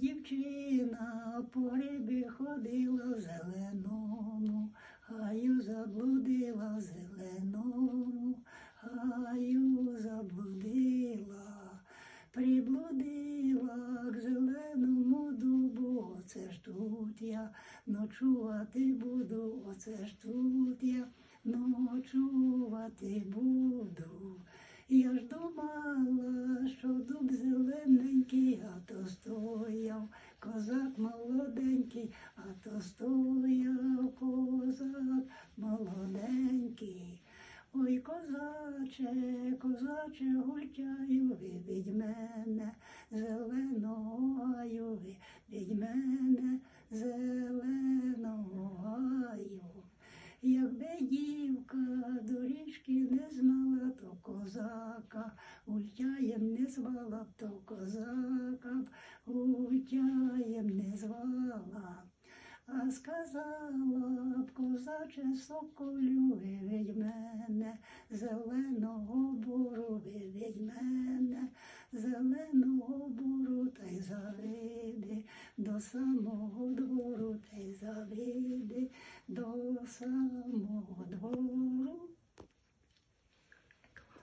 дівчина по гриби ходила зеленому, гаю заблудила зеленому, гаю заблудила, приблудила к зеленому дубу, оце ж тут я ночувати буду, оце ж тут я ночувати буду. Я ж думала, що дуб зелененький, а то стояв козак молоденький, а то стояв козак молоденький. Ой, козаче, козаче, гультяю, виведь мене, зеленого гаю, виведь мене, зеленого. Якби дівка доріжки не знала, то козака гультяєм не звала то козака гультяєм не звала. А сказала б козаче соколю, виведь мене, зеленого буру, виведь мене, зеленого буру, та й заведи до самого двору, та й заведи до самого двору.